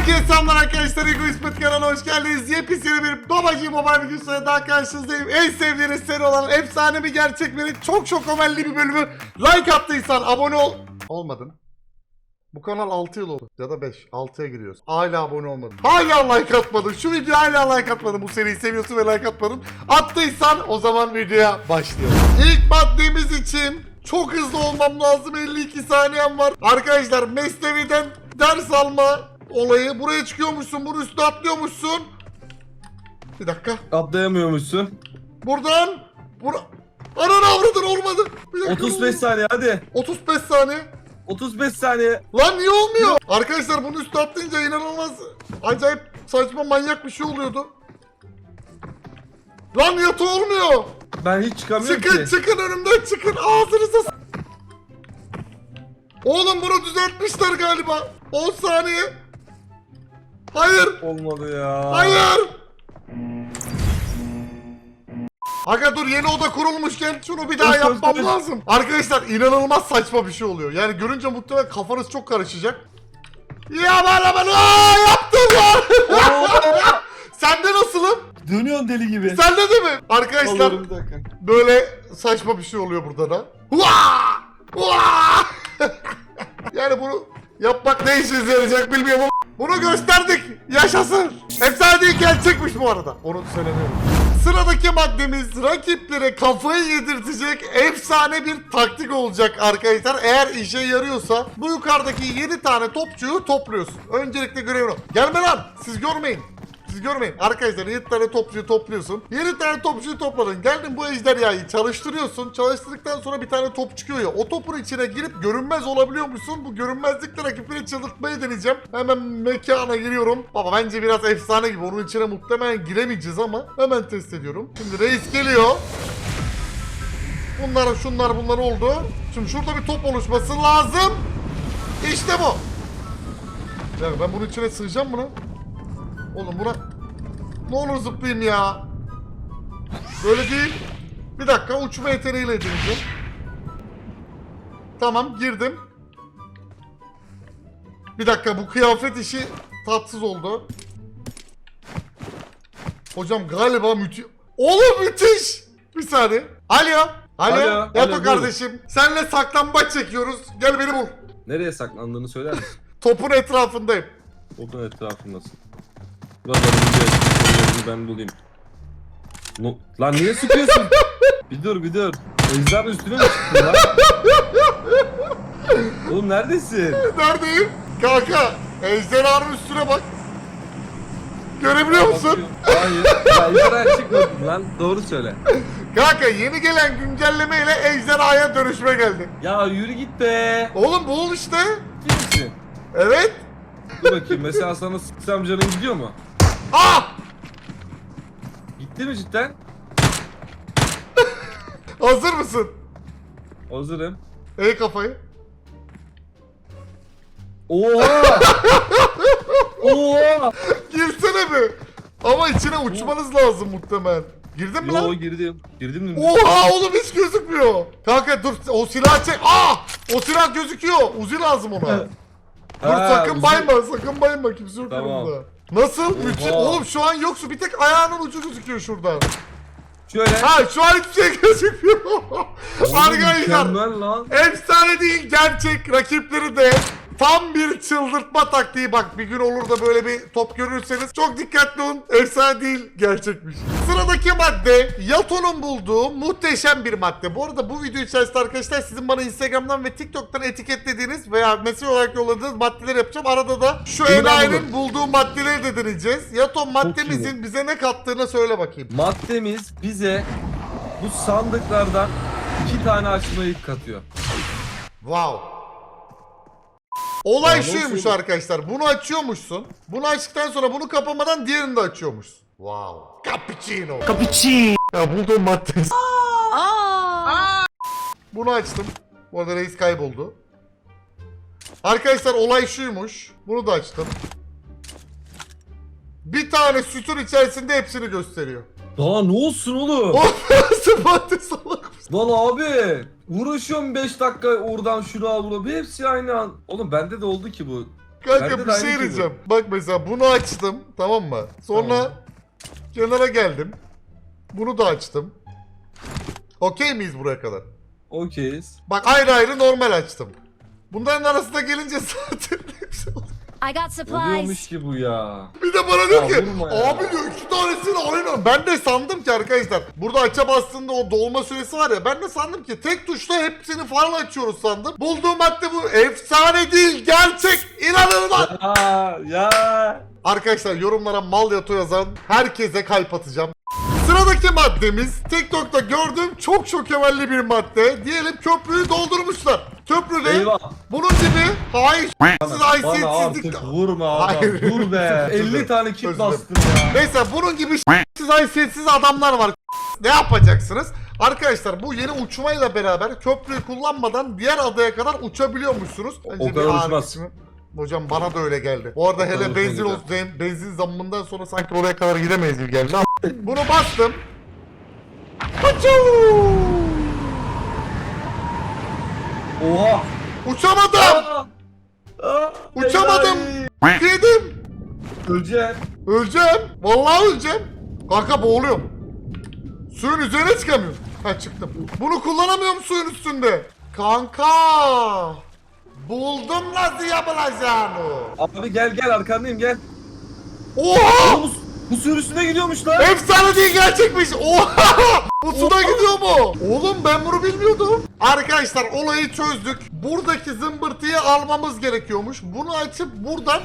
Herkese selamlar arkadaşlar. Ego İsmet kanalına hoş geldiniz. Yepyeni bir babacı mobile videosuyla daha karşınızdayım. En sevdiğiniz seri olan efsane bir gerçek beni çok çok omelli bir bölümü like attıysan abone ol. Olmadın. Bu kanal 6 yıl oldu. Ya da 5. 6'ya giriyoruz. Hala abone olmadın. Hala like atmadın. Şu videoya hala like atmadın. Bu seriyi seviyorsun ve like atmadın. Attıysan o zaman videoya başlayalım. İlk maddemiz için çok hızlı olmam lazım. 52 saniyem var. Arkadaşlar Mesnevi'den ders alma olayı. Buraya çıkıyormuşsun. Bunun üstüne atlıyormuşsun. Bir dakika. Atlayamıyormuşsun. Buradan. Bura... Ananı avradın olmadı. Bir dakika, 35 olmadı. saniye hadi. 35 saniye. 35 saniye. Lan niye olmuyor? Arkadaşlar bunu üstü atlayınca inanılmaz acayip saçma manyak bir şey oluyordu. Lan yatı olmuyor. Ben hiç çıkamıyorum Çıkın ki. çıkın önümden çıkın ağzınıza s- Oğlum bunu düzeltmişler galiba. 10 saniye. Hayır. Olmadı ya. Hayır. Aga dur yeni oda kurulmuşken şunu bir daha yapmam lazım. Arkadaşlar inanılmaz saçma bir şey oluyor. Yani görünce muhtemelen kafanız çok karışacak. Ya bana bana Aa, yaptım ya. Sende nasılım? Dönüyorsun deli gibi. Sende de mi? Arkadaşlar Olurum bir dakika. böyle saçma bir şey oluyor burada da. Hua! Hua! yani bunu yapmak ne işe yarayacak bilmiyorum bunu gösterdik. Yaşasın. Efsane değil gerçekmiş bu arada. Onu söylemiyorum. Sıradaki maddemiz rakiplere kafayı yedirtecek efsane bir taktik olacak arkadaşlar. Eğer işe yarıyorsa bu yukarıdaki 7 tane topçuyu topluyorsun. Öncelikle görevini. Gelme lan siz görmeyin. Siz görmeyin. Arkadaşlar 7 tane topçuyu topluyorsun. 7 tane topçuyu topladın. Geldin bu ejderhayı çalıştırıyorsun. Çalıştırdıktan sonra bir tane top çıkıyor ya. O topun içine girip görünmez olabiliyormuşsun. Bu görünmezlikle rakipleri çıldırtmayı deneyeceğim. Hemen mekana giriyorum. Baba bence biraz efsane gibi. Onun içine muhtemelen giremeyeceğiz ama hemen test ediyorum. Şimdi reis geliyor. Bunlar şunlar bunlar oldu. Şimdi şurada bir top oluşması lazım. İşte bu. Ya ben bunun içine sığacağım mı lan? Oğlum buna ne olur zıplayayım ya. Böyle değil. Bir dakika uçma yeteneğiyle deneyeceğim. Tamam girdim. Bir dakika bu kıyafet işi tatsız oldu. Hocam galiba müthiş. Oğlum müthiş. Bir saniye. Alo. Alo. Alo, Yato alo, buyurun. kardeşim. Senle saklambaç çekiyoruz. Gel beni bul. Nereye saklandığını söyler misin? Topun etrafındayım. Odun etrafındasın. Lan ben bulayım. No, lan niye sıkıyorsun? bir dur bir dur. Ejder üstüne mi çıktın lan? Oğlum neredesin? Neredeyim? Kanka, ejderhanın üstüne bak. Görebiliyor musun? Hayır. Ya ejderha çıkmadın lan. Doğru söyle. Kanka yeni gelen güncellemeyle ejderhaya dönüşme geldi. Ya yürü git be. Oğlum bu ol işte. Ciddi misin? Evet. Dur bakayım mesela sana sıksam canın gidiyor mu? Ah! Gitti mi cidden? Hazır mısın? Hazırım. Ey kafayı. Oha! Oha! Girsene bir. Ama içine uçmanız lazım muhtemelen. Girdin mi Yo lan? girdim. Girdim mi? Oha oğlum hiç gözükmüyor. Kanka dur o silah çek. Ah! O silah gözüküyor. Uzi lazım ona. Dur Ha, sakın uzun- bayma sakın bayma kimse yok Tamam. yanımda. Nasıl? Müthiş. Oğlum şu an yoksa bir tek ayağının ucu gözüküyor şuradan. Şöyle. Ha şu an hiçbir şey gözükmüyor. Oğlum, Arkadaşlar Mükemmel lan. efsane değil gerçek rakipleri de tam bir çıldırtma taktiği bak bir gün olur da böyle bir top görürseniz çok dikkatli olun efsane değil gerçekmiş. Sıradaki madde Yato'nun bulduğu muhteşem bir madde. Bu arada bu video içerisinde arkadaşlar sizin bana Instagram'dan ve TikTok'tan etiketlediğiniz veya mesaj olarak yolladığınız maddeler yapacağım. Arada da şu enayinin bulduğu maddeleri de deneyeceğiz. Yato maddemizin bize ne kattığını söyle bakayım. Maddemiz bize bu sandıklardan iki tane açmayı katıyor. Wow. Olay Ya şuymuş nasıl? arkadaşlar. Bunu açıyormuşsun. Bunu açtıktan sonra bunu kapamadan diğerini de açıyormuşsun. Wow. Cappuccino. Cappuccino. Ya bulduğum madde. Bunu açtım. Bu arada reis kayboldu. Arkadaşlar olay şuymuş. Bunu da açtım. Bir tane sütun içerisinde hepsini gösteriyor. Daha ne olsun oğlum? Nasıl madde salak mısın? Lan abi uğraşıyorum 5 dakika oradan şuna al. Bir Hepsi aynı an. Oğlum bende de oldu ki bu. Kanka Bende de bir aynı şey gibi. diyeceğim. Bak mesela bunu açtım tamam mı? Sonra Tamam. kenara geldim. Bunu da açtım. Okey miyiz buraya kadar? Okeyiz. Bak ayrı ayrı normal açtım. Bunların arasında gelince zaten. I got Oluyormuş supplies. ki bu ya. Bir de bana diyor Ya ki vurma ya. abi diyor iki tanesini aynı. Ben de sandım ki arkadaşlar burada aça bastığında o dolma süresi var ya ben de sandım ki tek tuşla hepsini falan açıyoruz sandım. Bulduğum madde bu efsane değil gerçek inanılmaz. Ya ya. Arkadaşlar yorumlara mal yato yazan herkese kalp atacağım. Sıradaki maddemiz TikTok'ta gördüğüm çok şokevelli bir madde. Diyelim köprüyü doldurmuşlar. Köprüde Eyvah. bunun gibi hayır siz Bana haysiyetsizlik artık vurma adam. Hayır. Dur be. Özür dilerim. 50 tane Özür kit dilerim. bastım ya. Neyse bunun gibi siz haysiyetsiz adamlar var. Ne yapacaksınız? Arkadaşlar bu yeni uçmayla beraber köprüyü kullanmadan diğer adaya kadar uçabiliyormuşsunuz. O bir kadar ağır uçmaz. Hocam bana da öyle geldi. Bu arada hele benzin uçmayacak. olsun, benzin- benzin zammından sonra sanki oraya kadar gidemeyiz gibi geldi. ama- Bunu bastım. Uçuu! Oha. Uçamadım. Aa! Aa! Uçamadım. Yedim. Öleceğim. Öleceğim. Vallahi öleceğim. Kanka boğuluyorum. Suyun üzerine çıkamıyorum. Ha çıktım. Bunu kullanamıyorum suyun üstünde. Kanka. Buldum nasıl yapılacağını. Abi gel gel arkandayım gel. Oha! Oğlum, bu, sürüsüne gidiyormuş lan. Efsane değil gerçekmiş. Oha! Bu suda gidiyor mu? Oğlum ben bunu bilmiyordum. Arkadaşlar olayı çözdük. Buradaki zımbırtıyı almamız gerekiyormuş. Bunu açıp buradan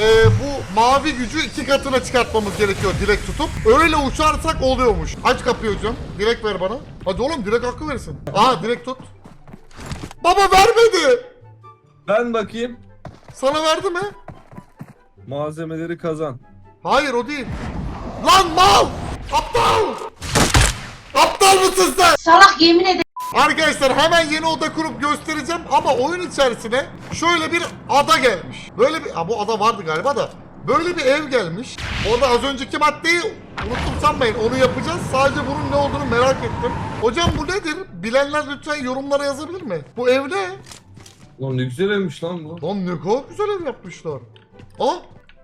e, bu mavi gücü iki katına çıkartmamız gerekiyor direkt tutup. Öyle uçarsak oluyormuş. Aç kapıyı hocam. Direkt ver bana. Hadi oğlum direkt hakkı versin. Aha direkt tut. Baba vermedi. Ben bakayım. Sana verdi mi? Malzemeleri kazan. Hayır o değil. Lan mal! Aptal! Aptal mısın sen? Salak yemin ederim. Arkadaşlar hemen yeni oda kurup göstereceğim ama oyun içerisine şöyle bir ada gelmiş. Böyle bir ha, bu ada vardı galiba da böyle bir ev gelmiş. Orada az önceki maddeyi unuttum sanmayın onu yapacağız. Sadece bunun ne olduğunu merak ettim. Hocam bu nedir? Bilenler lütfen yorumlara yazabilir mi? Bu ev ne? Lan ne güzel evmiş lan bu. Lan ne kadar güzel ev yapmışlar. Aa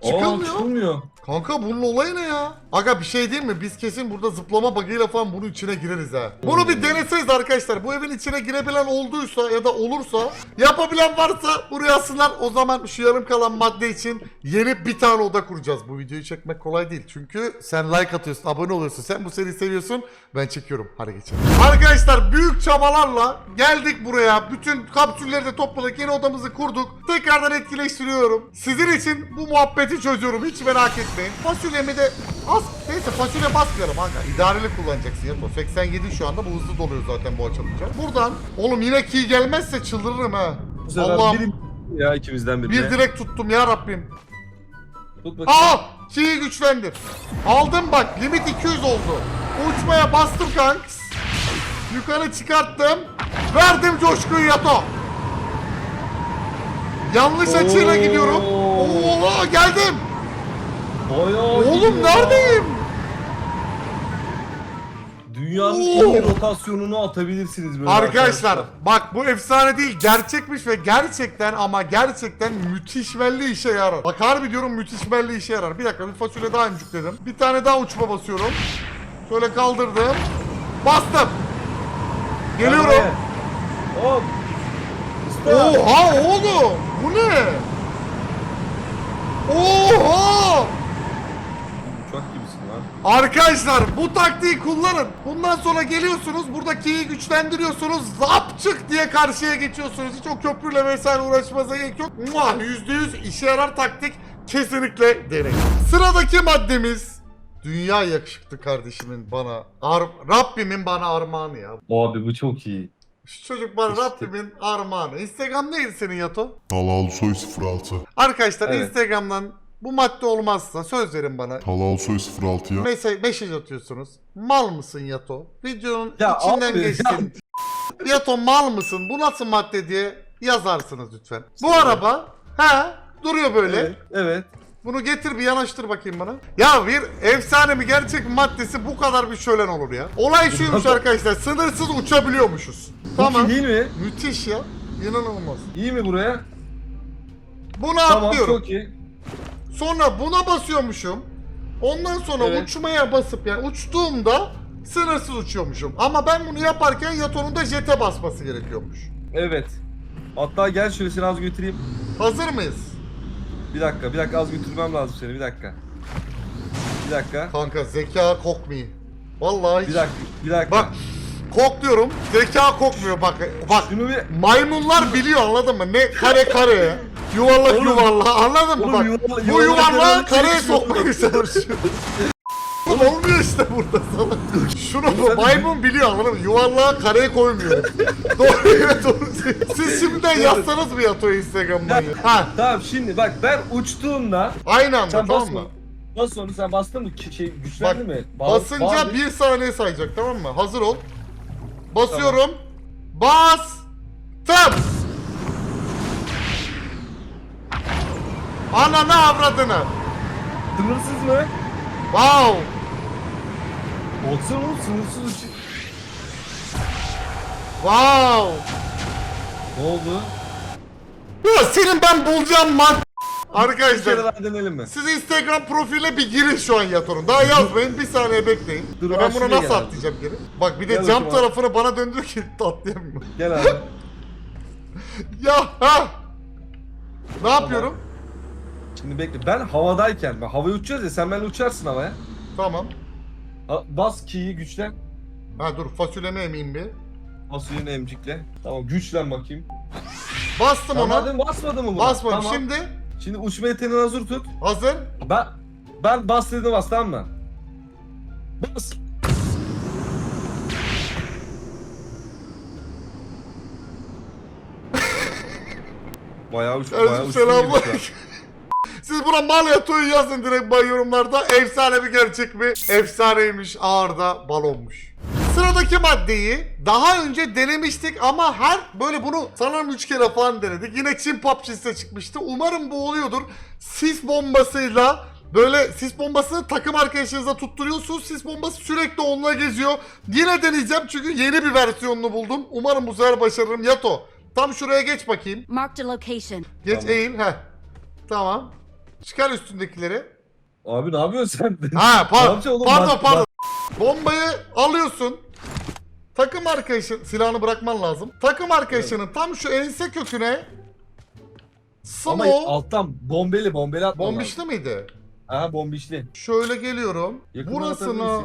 Aa çıkılmıyor. Kanka bunun olayı ne ya? Aga bir şey değil mi? Biz kesin burada zıplama bug'ıyla falan bunun içine gireriz ha. Bunu bir deneseniz arkadaşlar. Bu evin içine girebilen olduysa ya da olursa yapabilen varsa buraya yazsınlar. O zaman şu yarım kalan madde için yeni bir tane oda kuracağız. Bu videoyu çekmek kolay değil. Çünkü sen like atıyorsun, abone oluyorsun. Sen bu seriyi seviyorsun. Ben çekiyorum. Hadi geçelim. Arkadaşlar büyük çabalarla geldik buraya. Bütün kapsülleri de topladık. Yeni odamızı kurduk. Tekrardan etkileştiriyorum. Sizin için bu muhabbeti çözüyorum. Hiç merak etmeyin. Fasulyemi de az neyse fasulye basmayalım kanka. İdareli kullanacaksın ya. 87 şu anda bu hızlı doluyor zaten bu açılınca. Buradan oğlum yine key gelmezse çıldırırım ha. Allah'ım. ya ikimizden birine. Bir direkt tuttum ya Rabbim. Tut bakayım. Aa! Key'i güçlendir. Aldım bak. Limit 200 oldu. Uçmaya bastım kanks. Yukarı çıkarttım. Verdim coşkuyu yato. Yanlış açıyla gidiyorum. Oo geldim. Bayağı Oğlum neredeyim? Dünyanın en iyi rotasyonunu atabilirsiniz böyle Arkadaşlar bak bu efsane değil gerçekmiş ve gerçekten ama gerçekten müthiş belli işe yarar. Bak harbi diyorum müthiş belli işe yarar. Bir dakika bir fasulye daha dedim. Bir tane daha uçma basıyorum. Şöyle kaldırdım. Bastım. Geliyorum. Hop. Oha oğlum bu ne? Oha! Arkadaşlar bu taktiği kullanın. Bundan sonra geliyorsunuz buradakiyi güçlendiriyorsunuz. Zap çık diye karşıya geçiyorsunuz. Hiç o köprüyle vesaire uğraşmanıza gerek yok. Muah, %100 işe yarar taktik. Kesinlikle deneyin. Sıradaki maddemiz Dünya yakışıklı kardeşimin bana, ar Rabbimin bana armağanı ya. Abi bu çok iyi. Şu çocuk bana İşte. Rabbimin armağanı. Instagram neydi senin Yato? Talal Soy 06. Arkadaşlar Evet. Instagram'dan bu madde olmazsa söz verin bana. Talal Soy 06'ya. Mesaj, mesaj atıyorsunuz. Mal mısın Yato? Videonun Ya içinden abi, geçsin. Yato mal mısın? Bu nasıl madde diye yazarsınız lütfen. Bu araba ha duruyor böyle. Evet. Evet. Bunu getir bir yanaştır bakayım bana. Ya bir efsane mi gerçek maddesi bu kadar bir şölen olur ya. Olay şuymuş arkadaşlar. Sınırsız uçabiliyormuşuz. Tamam. İyi değil mi? Müthiş ya. İnanılmaz. İyi mi buraya? Bunu Tamam atlıyorum. çok iyi. Sonra buna basıyormuşum. Ondan sonra Evet. uçmaya basıp yani uçtuğumda sınırsız uçuyormuşum. Ama ben bunu yaparken Yato'nun da jete basması gerekiyormuş. Evet. Hatta gel şöyle seni az götüreyim. Hazır mıyız? Bir dakika bir dakika az götürmem lazım seni bir dakika. Bir dakika. Kanka zeka kokmuyor. Vallahi Bir hiç- dakika. Bir dakika. Bak kok diyorum. Zeka kokmuyor bak. Bak Şunu bir maymunlar biliyor anladın mı? Ne kare kare. Yuvarlak Oğlum- yuvarlak anladın mı? Bak, yuvarlak- bu yuvarlağı kareye sokmaya çalışıyor. Oğlum olmuyor işte burada sana. Şunu bu maymun biliyor anladın mı? Yuvarlağı kareye koymuyor. doğru evet doğru. Siz şimdiden yazsanız mı Yato'yu Instagram'dan? Ha Tamam şimdi bak ben uçtuğumda aynı anda tamam mı? Bas onu sen bastın mı şey güçlendi Bak, mi? Bağ- Basınca bağ- bir saniye sayacak tamam mı? Hazır ol. Basıyorum. Bas. Tam. Ananı avradını. Sınırsız mı? Wow. Baksana oğlum sınırsız uç. Wow. Ne oldu? Ya senin ben bulacağım man. Bir kere Arkadaşlar daha denelim mi? siz Instagram profiline bir girin şu an Yator'un. Daha yazmayın bir saniye bekleyin. Dur, Ya ben ben bunu şuraya nasıl gel. atlayacağım geri? Bak bir de Gel cam bakayım abi. tarafını bana döndür ki atlayamıyorum. Gel abi. ya ha. Ne yapıyorum? Şimdi bekle. Ben havadayken, ben havaya uçacağız ya sen benimle uçarsın havaya. Tamam. Ha, Bas ki'yi güçlen. Ha dur fasulyemi emeyim bir. Suyunu emcikle. Tamam güçlen bakayım. Bastım Tamam, ona. madem basmadın mı buna? Basmadım. Tamam. Şimdi Şimdi uçma yeteneğini hazır tut. hazır. Ben ben bas dedim bas tamam mı? Bas. bayağı uç, bayağı uçtum gibi şu an. selamlar. Siz buna mal yatoyu yazın direkt bay yorumlarda. Efsane mi gerçek mi? Efsaneymiş ağırda balonmuş. Sıradaki maddeyi daha önce denemiştik ama her böyle bunu sanırım 3 kere falan denedik. Yine Çin PUBG'sinde çıkmıştı. Umarım bu oluyordur. Sis bombasıyla böyle sis bombasını takım arkadaşınıza tutturuyorsunuz. Sis bombası sürekli onunla geziyor. Yine deneyeceğim çünkü yeni bir versiyonunu buldum. Umarım bu sefer başarırım. Yato tam şuraya geç bakayım. Marked a location. Geç Tamam. eğil. Heh. Tamam. Çıkar üstündekileri. Abi ne yapıyorsun sen? Ha Ne pardon. yapacaksın oğlum? Pardon Bak- pardon. Bombayı alıyorsun. Takım arkadaşın silahını bırakman lazım. Takım arkadaşının tam şu ense köküne Ama Smo alttan bombeli bombeli atma. bombişli miydi? Ha bombişli. Şöyle geliyorum. Yakından Burasını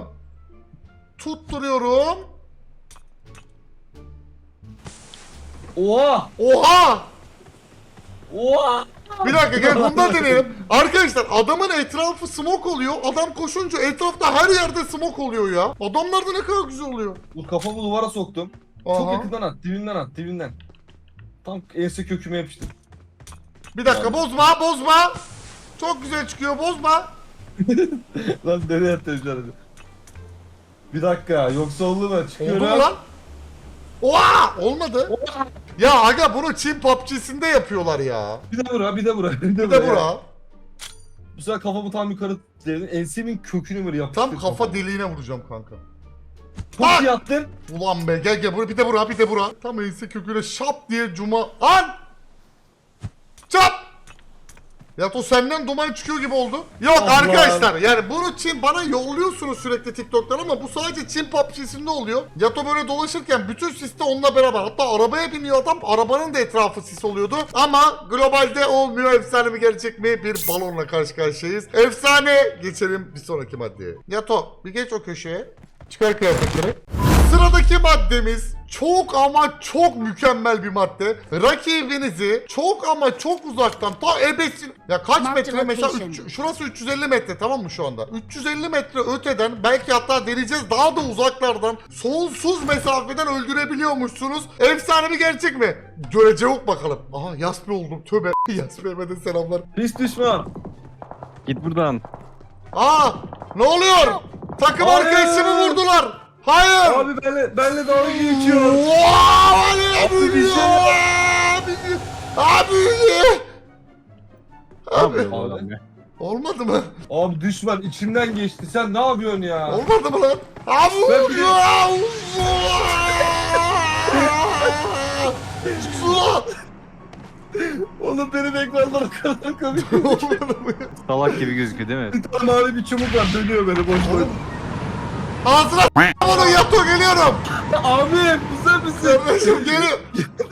tutturuyorum. Oha! Oha! Oha! Bir dakika gel bundan deneyelim. Arkadaşlar adamın etrafı smoke oluyor. Adam koşunca etrafta her yerde smoke oluyor ya. Adamlarda ne kadar güzel oluyor. Dur kafamı duvara soktum. Çok Aha. yakından at, dibinden at, dibinden. Tam ense köküme yapıştır. Bir dakika bozma bozma. Çok güzel çıkıyor bozma. Lan nereye arada? Bir dakika, yoksa oldu mu? Çıkıyorum. Oldu mu lan? Oha! Olmadı. Ya aga bunu Çin PUBG'sinde yapıyorlar ya. Bir de bura, bir de bura, bir de, Bir de buraya. bura. Bu sefer kafamı tam yukarı dedim. Ensemin kökünü böyle yapıştır. Tam kafa deliğine vuracağım kanka. Çok Ha! iyi attın. Ulan be gel gel bura bir de bura bir de bura. Tam ense köküne şap diye cuma. An! Çap! Ya o senden duman çıkıyor gibi oldu. Yok Allah. arkadaşlar yani bunu Çin bana yolluyorsunuz sürekli TikTok'tan ama bu sadece Çin PUBG'sinde oluyor. Yato böyle dolaşırken bütün sis de onunla beraber. Hatta arabaya biniyor adam arabanın da etrafı sis oluyordu. Ama globalde olmuyor efsane mi gerçek mi bir balonla karşı karşıyayız. Efsane geçelim bir sonraki maddeye. Yato bir geç o köşeye. Çıkar kıyafetleri. Sıradaki maddemiz çok ama çok mükemmel bir madde. Rakibinizi çok ama çok uzaktan ta ebesin... Ya kaç Mark metre mesela location. üç- şurası 350 metre tamam mı şu anda? 350 metre öteden belki hatta deneyeceğiz daha da uzaklardan sonsuz mesafeden öldürebiliyormuşsunuz. Efsane mi gerçek mi? Görece yok bakalım. Aha Yasmi oldum tövbe. Yasmi'ye de selamlar. Pis düşman. Git buradan. Aa ne oluyor? Takım arkadaşımı vurdular. Hayır. Abi benle, benle dalga geçiyor. Abi Abi bir şey Abi Abi Abi. ya? Olmadı mı? Abi düşman içimden geçti. Sen ne yapıyorsun ya? Olmadı mı lan? Abi vuruyor. Oğlum benim ekranlar o kadar komik. Salak gibi gözüküyor değil mi? Bir tane mavi bir çubuk var dönüyor beni boş boş. Ağzına bunu yato geliyorum. Abi güzel misin? Kardeşim geliyor.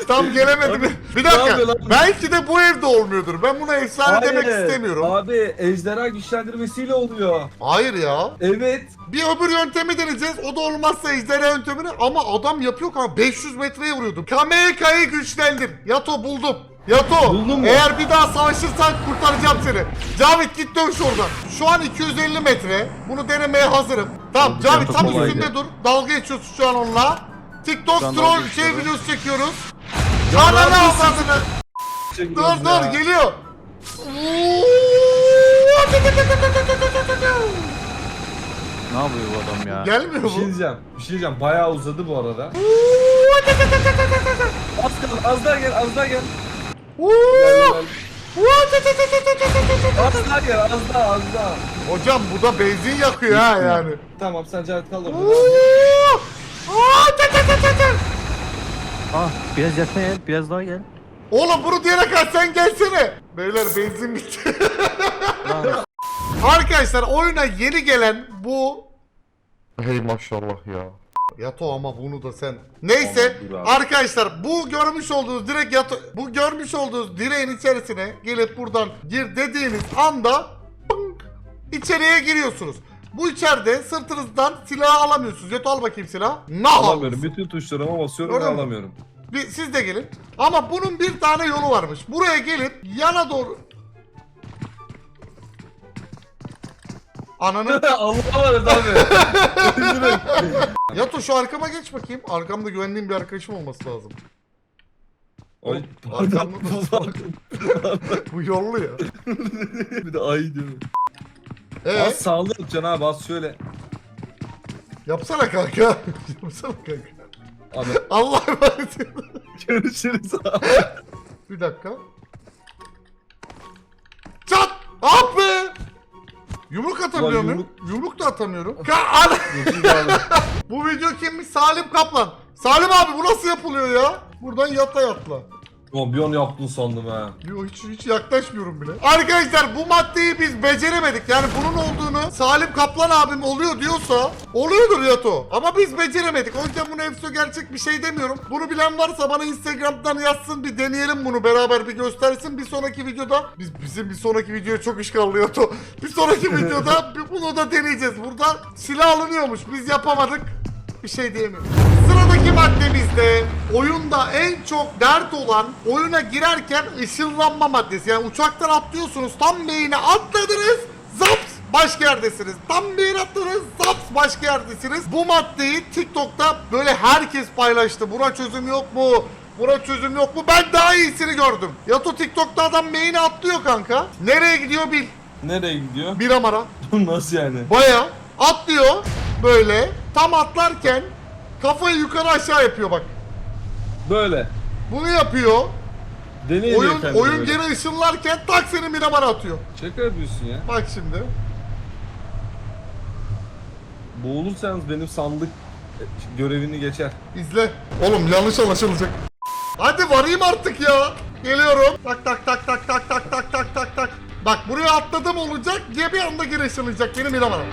Tam gelemedim. Bir dakika. lan? Belki de bu evde olmuyordur. Ben buna efsane demek istemiyorum. Abi ejderha güçlendirmesiyle oluyor. Hayır ya. Evet. Bir öbür yöntemi deneyeceğiz. O da olmazsa ejderha yöntemini ama adam yapıyor kanka. 500 metreye vuruyordum. Kameika'yı güçlendir. Yato buldum. Yato Buldun mu? eğer bir daha savaşırsan kurtaracağım seni. Cavit git dövüş oradan. Şu an 250 metre. Bunu denemeye hazırım. Tamam Oldu, Cavit tam kolaydı. üstünde dur. Dalga geçiyorsun şu an onunla. TikTok Şu an troll şey videosu çekiyoruz. Ananı avradını. Dur dur geliyor. Ne yapıyor bu adam ya? Gelmiyor Bir şey mu? diyeceğim. Bir şey diyeceğim. Bayağı uzadı bu arada. Az kal, az daha gel, az daha gel. Gel. Az daha gel, az daha, az daha. Hocam bu da benzin yakıyor ha yani. Tamam sen Cahit kal orada. Ah biraz yakına gel. Biraz daha gel. Oğlum bunu diyene kadar sen gelsene. Beyler benzin bitti. Lan. Arkadaşlar oyuna yeni gelen bu... Hey maşallah ya. Yato ama bunu da sen. Neyse Aman dur abi. arkadaşlar bu görmüş olduğunuz direkt yato bu görmüş olduğunuz direğin içerisine gelip buradan gir dediğiniz anda pınk, içeriye giriyorsunuz. Bu içeride sırtınızdan silahı alamıyorsunuz. Yato al bakayım silahı. Ne Alamıyorum. Bütün tuşlarıma basıyorum ve Gördün mü? alamıyorum. Bir, siz de gelin. Ama bunun bir tane yolu varmış. Buraya gelip yana doğru... Ananı... Emanet abi. Yato şu arkama geç bakayım. Arkamda güvendiğim bir arkadaşım olması lazım. Ay, Arkamda-. Bu yollu ya. bir de ay diyor. Ee, Az sağlı yapacaksın abi, az şöyle. yapsana kanka. yapsana kanka. Abi Allah emanet. görüşürüz abi. bir dakika. Çat! Ah be! Yumruk atamıyor Ulan muyum? Yumruk da atamıyorum. Ka ana! Bu video kimmiş? Salim Kaplan. Salim abi bu nasıl yapılıyor ya? Buradan yata yatla. Ulan bir yaptın sandım ha. Yo hiç hiç yaklaşmıyorum bile. Arkadaşlar bu maddeyi biz beceremedik. Yani bunun olduğunu Salim Kaplan abim oluyor diyorsa oluyordur Yato. Ama biz beceremedik. O yüzden bunu Efso gerçek bir şey demiyorum. Bunu bilen varsa bana Instagram'dan yazsın bir deneyelim bunu beraber bir göstersin. Bir sonraki videoda biz bizim bir sonraki videoya çok iş kaldı Yato. Bir sonraki videoda bunu da deneyeceğiz. Burada silah alınıyormuş. Biz yapamadık. Bir şey diyemiyorum. Sıradaki maddemizde oyunda en çok dert olan oyuna girerken ışınlanma maddesi. Yani uçaktan atlıyorsunuz tam beyine atladınız zaps başka yerdesiniz. Tam beyine atladınız zaps başka yerdesiniz. Bu maddeyi TikTok'ta böyle herkes paylaştı. Buna çözüm yok mu? Buna çözüm yok mu? Ben daha iyisini gördüm. Yato TikTok'ta adam beyine atlıyor kanka. Nereye gidiyor bil. Nereye gidiyor? Bir amara. Nasıl yani? Baya atlıyor böyle tam atlarken kafayı yukarı aşağı yapıyor bak. Böyle. Bunu yapıyor. Deney Oyun oyun böyle. geri ışınlarken tak seni miramara atıyor. Şaka yapıyorsun ya. Bak şimdi. Boğulursanız benim sandık e, görevini geçer. izle. Oğlum yanlış anlaşılacak. Hadi varayım artık ya. Geliyorum. Tak tak tak tak tak tak tak tak tak tak. Bak buraya atladım olacak diye bir anda geri ışınlayacak beni miramara.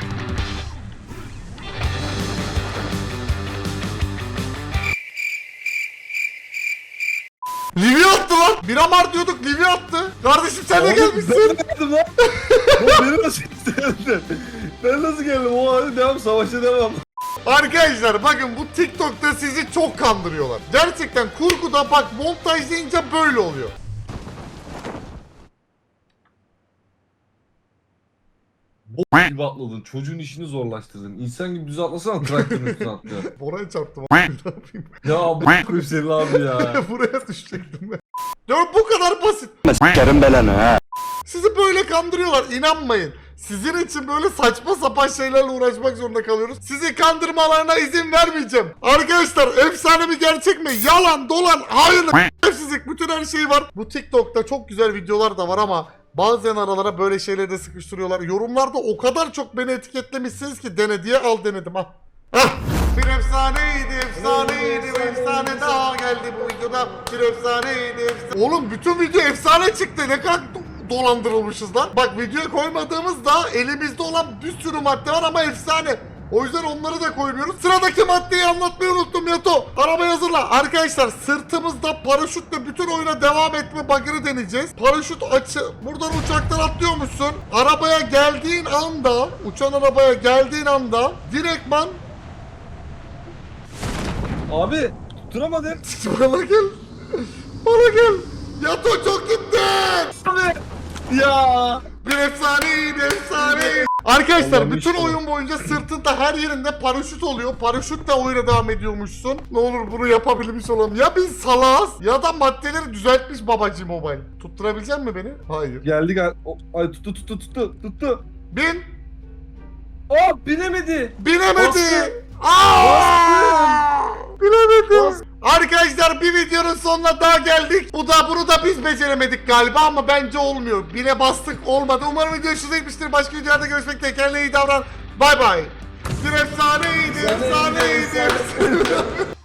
Miramar diyorduk Livia attı. Kardeşim sen de Oğlum, gelmişsin. Ben geldim lan. Oğlum beni nasıl istedin? Ben nasıl geldim? O hadi devam savaşa devam. Arkadaşlar bakın bu TikTok'ta sizi çok kandırıyorlar. Gerçekten kurguda bak montajlayınca böyle oluyor. Bok gibi atladın. Çocuğun işini zorlaştırdın. İnsan gibi düz atlasana traktörün üstüne atlıyor. Oraya çarptım. ne yapayım? Ya bu koyup senin abi ya. Buraya düşecektim ben. Ya bu kadar basit. Sikerim belanı ha. Sizi böyle kandırıyorlar. inanmayın. Sizin için böyle saçma sapan şeylerle uğraşmak zorunda kalıyoruz. Sizi kandırmalarına izin vermeyeceğim. Arkadaşlar efsane bir gerçek mi? Yalan, dolan, hayırlı, hepsizlik bütün her şey var. Bu TikTok'ta çok güzel videolar da var ama bazen aralara böyle şeyleri de sıkıştırıyorlar. Yorumlarda o kadar çok beni etiketlemişsiniz ki dene diye al denedim ha. Hah. Bir efsaneydi, efsaneydi, efsane daha geldi bu videoda. Bir efsaneydi, efsane. Oğlum bütün video efsane çıktı. Ne kadar dolandırılmışız lan. Bak videoya koymadığımızda elimizde olan bir sürü madde var ama efsane. O yüzden onları da koymuyoruz. Sıradaki maddeyi anlatmayı unuttum Yato. Arabayı hazırla. Arkadaşlar sırtımızda paraşütle bütün oyuna devam etme bug'ını deneyeceğiz. Paraşüt açı. Buradan uçaktan atlıyormuşsun. Arabaya geldiğin anda, uçan arabaya geldiğin anda direktman Abi tutturamadım. bana gel. Bana gel. Yato çok gittin. Abi. Ya. Bir efsaneydi efsane. Arkadaşlar Allah'ım bütün oyun boyunca sırtında her yerinde paraşüt oluyor. Paraşütle oyuna devam ediyormuşsun. Ne olur bunu yapabilmiş olalım. Ya biz salağız ya da maddeleri düzeltmiş babacı mobile. Tutturabilecek mi beni? Hayır. Geldi gel. O- Ay tuttu tuttu tuttu tuttu. Bin. Aa binemedi. Binemedi. Bastı. Aa! Bilemedim. Arkadaşlar bir videonun sonuna daha geldik. Bu da bunu da biz beceremedik galiba ama bence olmuyor. Bine bastık olmadı. Umarım video hoşunuza gitmiştir. Başka videolarda görüşmek dileğiyle. Kendine iyi davran. Bay bay. Bir efsaneydi. efsaneydi.